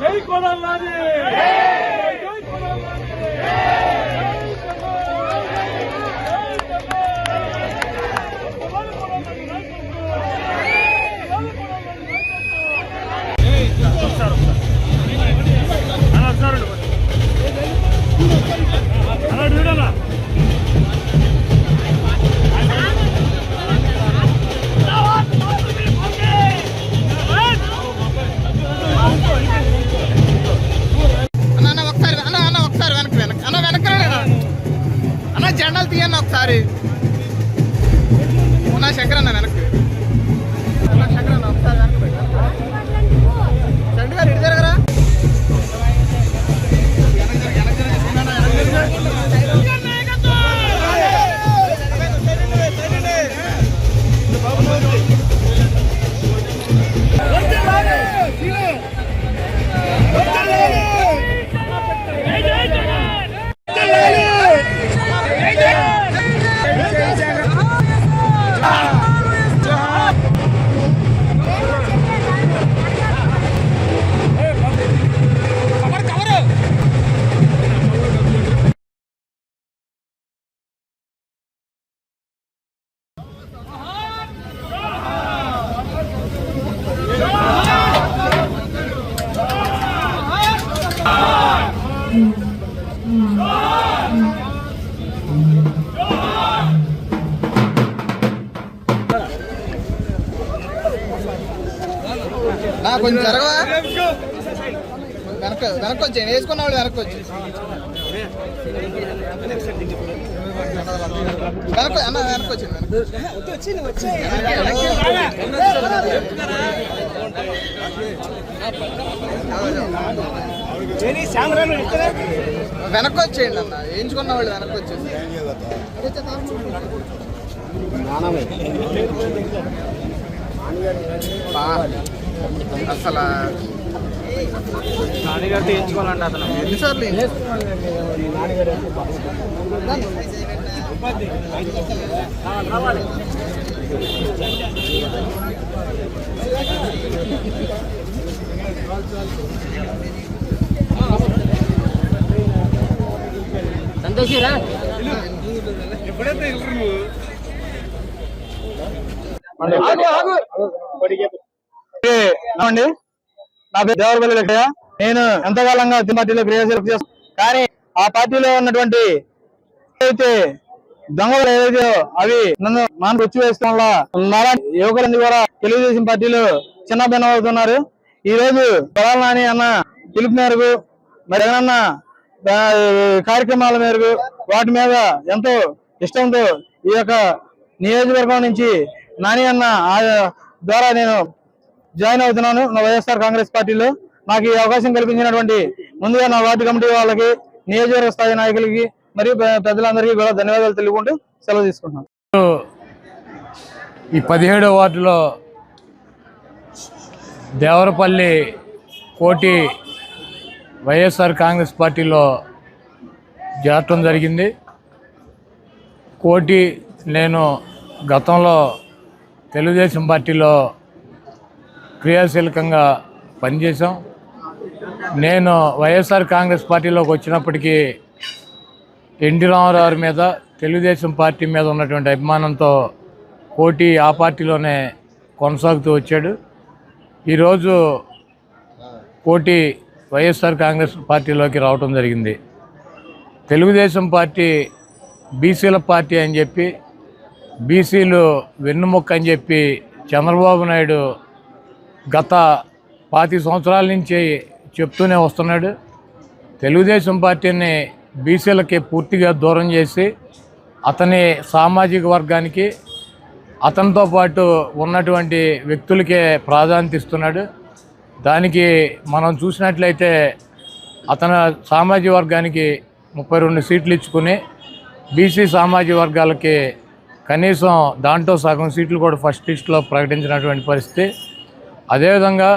జై కొడాలి జై Everybody. కొంచెం జరగవా? వెనక వెనక్కి వచ్చేయండి వేసుకున్న వాళ్ళు వెనక్కి వచ్చి వెనక్కి అన్న వెనక్కి వచ్చేయండి వెనక్కి. వెనక్కి వచ్చేయండి అన్న. వేయించుకున్న వాళ్ళు వెనక్కి వచ్చేసి అసలు నాన్నగారితో ఎంచుకోవాలండి అతను ఎన్నిసార్లు అండి నా పేరు దేవరపల్లి లెక్కయ్య. నేను ఎంతకాలంగా పార్టీలో క్రియాశీలక చేస్తాను కానీ ఆ పార్టీలో ఉన్నటువంటి అయితే దొంగలు ఏదైతే అవి నన్ను మనం రుచి వేసుకోవడం వల్ల యువకులందరూ కూడా తెలుగుదేశం పార్టీలో చిన్న అవుతున్నారు. ఈ రోజు పొలాల నాని అన్న పిలుపు మేరకు మరి జగనన్న కార్యక్రమాల మేరకు వాటి మీద ఎంతో ఇష్టంతో ఈ యొక్క నియోజకవర్గం నుంచి నాని అన్న ద్వారా నేను జాయిన్ అవుతున్నాను. నా వైఎస్ఆర్ కాంగ్రెస్ పార్టీలో నాకు ఈ అవకాశం కల్పించినటువంటి ముందుగా నా వార్డు కమిటీ వాళ్ళకి నియోజకవర్గ స్థాయి నాయకులకి మరియు ప్రజలందరికీ పెద్దలందరికీ కూడా ధన్యవాదాలు తెలుపుకుంటూ సెలవు తీసుకుంటున్నాను. ఈ పదిహేడో వార్డులో దేవరపల్లి కోటి వైఎస్ఆర్ కాంగ్రెస్ పార్టీలో చేరటం జరిగింది. కోటి నేను గతంలో తెలుగుదేశం పార్టీలో క్రియాశీలకంగా పనిచేశాం. నేను వైఎస్ఆర్ కాంగ్రెస్ పార్టీలోకి వచ్చినప్పటికీ ఎన్టీ రామారావు మీద తెలుగుదేశం పార్టీ మీద ఉన్నటువంటి అభిమానంతో కోటి ఆ పార్టీలోనే కొనసాగుతూ వచ్చాడు. ఈరోజు కోటి వైఎస్ఆర్ కాంగ్రెస్ పార్టీలోకి రావటం జరిగింది. తెలుగుదేశం పార్టీ బీసీల పార్టీ అని చెప్పి బీసీలు వెన్నుముక్క అని చెప్పి చంద్రబాబు నాయుడు గత పాతి సంవత్సరాల నుంచి చెప్తూనే వస్తున్నాడు. తెలుగుదేశం పార్టీని బీసీలకి పూర్తిగా దూరం చేసి అతని సామాజిక వర్గానికి అతనితో పాటు ఉన్నటువంటి వ్యక్తులకే ప్రాధాన్యత ఇస్తున్నాడు. దానికి మనం చూసినట్లయితే అతని సామాజిక వర్గానికి ముప్పై రెండు సీట్లు ఇచ్చుకుని బీసీ సామాజిక వర్గాలకి కనీసం దాంట్లో సగం సీట్లు కూడా ఫస్ట్ లిస్టులో ప్రకటించినటువంటి పరిస్థితి. అదేవిధంగా